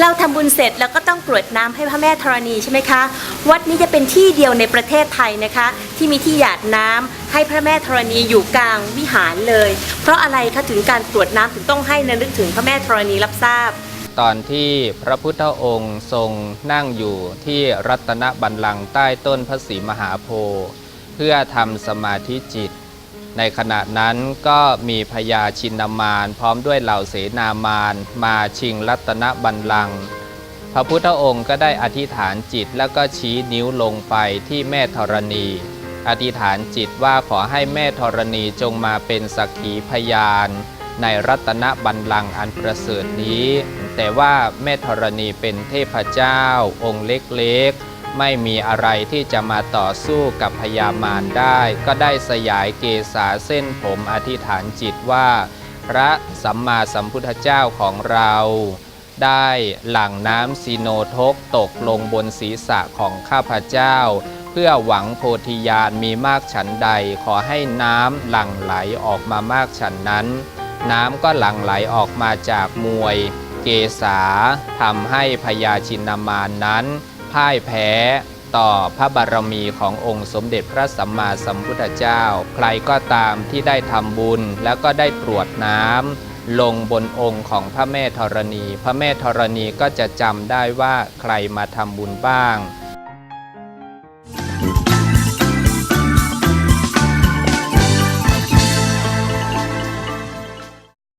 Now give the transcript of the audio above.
เราทำบุญเสร็จแล้วก็ต้องกรวดน้ำให้พระแม่ธรณีใช่ไหมคะ วัดนี้จะเป็นที่เดียวในประเทศไทยนะคะ ที่มีที่หยาดน้ำให้พระแม่ธรณีอยู่กลางวิหารเลย เพราะอะไรคะถึงการกรวดน้ำถึงต้องให้ระลึกถึงพระแม่ธรณีรับทราบ ตอนที่พระพุทธองค์ทรงนั่งอยู่ที่รัตนบัลลังก์ใต้ต้นพระศรีมหาโพธิ์เพื่อทำสมาธิจิต ในขณะนั้นก็มีพญาชินามารพร้อมด้วยเหล่าเสนามารมาชิงรัตนบัลลังก์พระพุทธองค์ก็ได้อธิษฐานจิตแล้วก็ชี้นิ้วลงไปที่แม่ธรณี อธิษฐานจิตว่าขอให้แม่ธรณีจงมาเป็นสักขีพยาน ในรัตนบัลลังก์อันประเสริฐนี้ แต่ว่าแม่ธรณีเป็นเทพเจ้าองค์เล็กๆ ไม่มีอะไรที่จะมาต่อสู้กับพญามารได้ ก็ได้สยายเกษาเส้นผมอธิษฐานจิตว่า พระสัมมาสัมพุทธเจ้าของเรา ได้หลั่งน้ำซีโนทกตกลงบนศีรษะของข้าพเจ้า เพื่อหวังโพธิญาณมีมากฉันใด ขอให้น้ำหลั่งไหลออกมามากฉันนั้น น้ำก็หลั่งไหลออกมาจากมวย เกษาทำให้พญาชินมานนั้น พ่ายแพ้ต่อพระบารมีขององค์สมเด็จพระสัมมาสัมพุทธเจ้า ใครก็ตามที่ได้ทำบุญแล้วก็ได้ตรวจน้ำลงบนองค์ของพระแม่ธรณี พระแม่ธรณีก็จะจำได้ว่าใครมาทำบุญบ้าง